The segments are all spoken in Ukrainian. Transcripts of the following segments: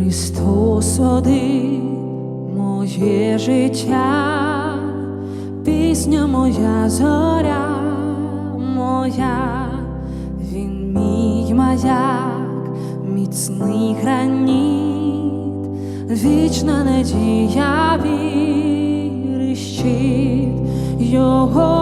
Христос один моє життя, пісня моя зоря моя, він мій маяк, міцний граніт, вічна надія віри щит Його.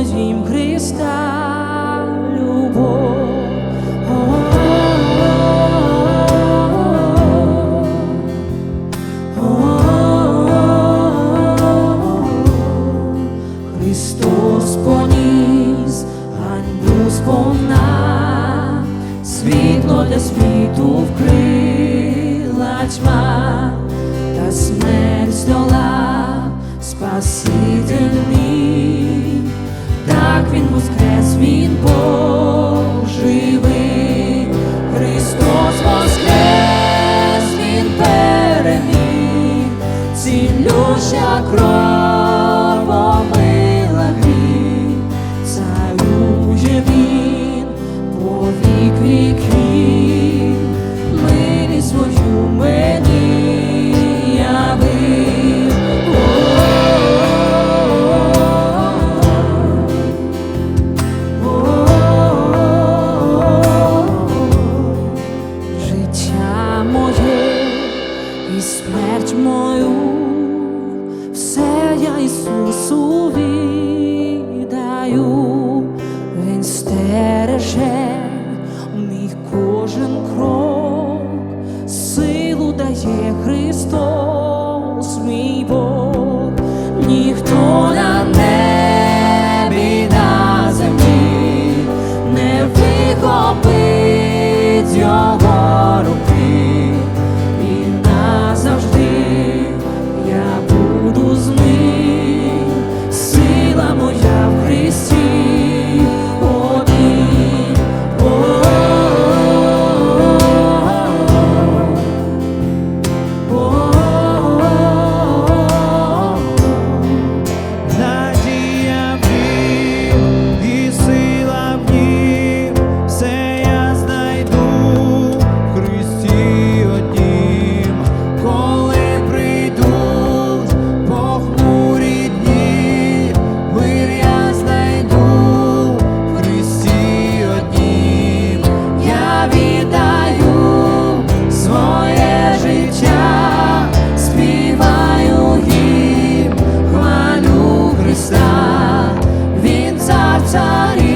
Возім Христа любов. Христос поніс, ганьбу сповна, світло для світу вкрила тьма, та смерть здола спаси. наша кров. кожен крок силу дає Христос, мій Бог, ніхто не. sorry.